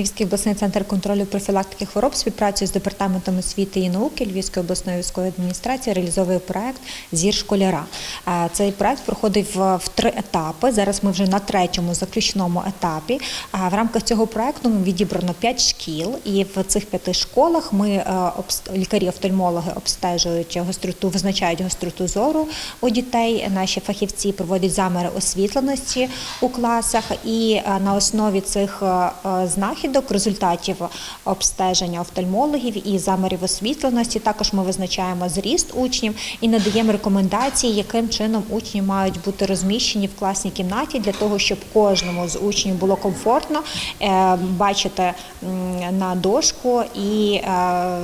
Львівський обласний центр контролю профілактики хвороб співпрацює з департаментом освіти і науки Львівської обласної військової адміністрації реалізовує проект Зір школяра. Цей проект проходив в три етапи. Зараз ми вже на третьому заключному етапі. В рамках цього проекту відібрано п'ять шкіл, і в цих п'яти школах ми лікарі-офтальмологи обстежують гостроту, визначають гостроту зору у дітей. Наші фахівці проводять заміри освітленості у класах, і на основі цих е, е, результатів обстеження офтальмологів і замірів освітленості, також ми визначаємо зріст учнів і надаємо рекомендації, яким чином учні мають бути розміщені в класній кімнаті для того, щоб кожному з учнів було комфортно е, бачити на дошку і е,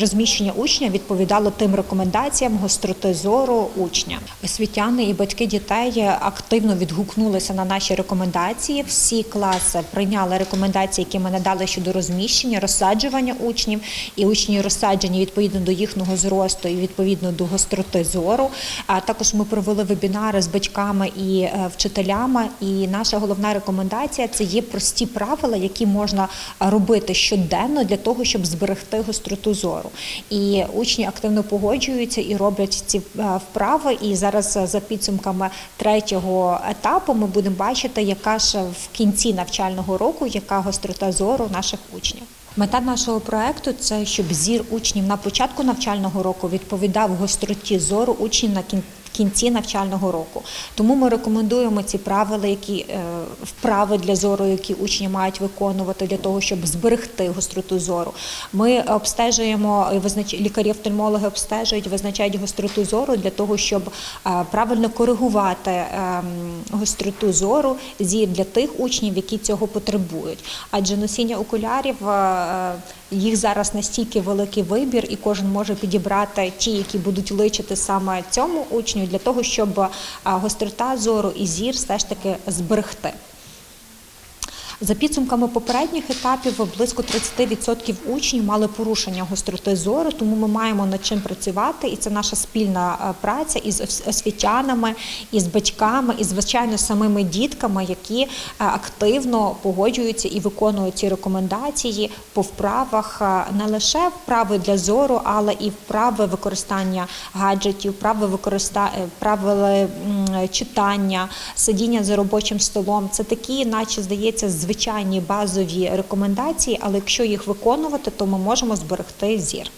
розміщення учня відповідало тим рекомендаціям гостроти зору учня. Освітяни і батьки дітей активно відгукнулися на наші рекомендації. Всі класи прийняли рекомендації, які ми надали щодо розміщення, розсаджування учнів, і учні розсаджені відповідно до їхнього зросту і відповідно до гостроти зору. А також ми провели вебінари з батьками і е, вчителями. І наша головна рекомендація це є прості правила, які можна робити щоденно для того, щоб зберегти гостроту зору. І учні активно погоджуються і роблять ці е, вправи. І зараз е, за підсумками третього етапу ми будемо бачити, яка ж в кінці навчального року, яка гострота зору наших учнів. Мета нашого проекту це щоб зір учнів на початку навчального року відповідав гостроті зору учнів на кін- кінці навчального року. Тому ми рекомендуємо ці правила, які е, вправи для зору, які учні мають виконувати для того, щоб зберегти гостроту зору. Ми обстежуємо визнач... лікарі-офтальмологи обстежують, визначають гостроту зору для того, щоб е, правильно коригувати ем, гостроту зору для тих учнів, які цього потребують. Адже носіння окулярів. Їх зараз настільки великий вибір, і кожен може підібрати ті, які будуть личити саме цьому учню, для того, щоб гострота зору і зір все ж таки зберегти. За підсумками попередніх етапів, близько 30% учнів мали порушення гостроти зору, тому ми маємо над чим працювати, і це наша спільна е, праця із ос- освітянами, із батьками, і звичайно самими дітками, які е, активно погоджуються і виконують ці рекомендації по вправах е, не лише вправи для зору, але і вправи використання гаджетів, вправи використа... е, правила читання, сидіння за робочим столом. Це такі, наче здається, звичайні базові рекомендації, але якщо їх виконувати, то ми можемо зберегти зір.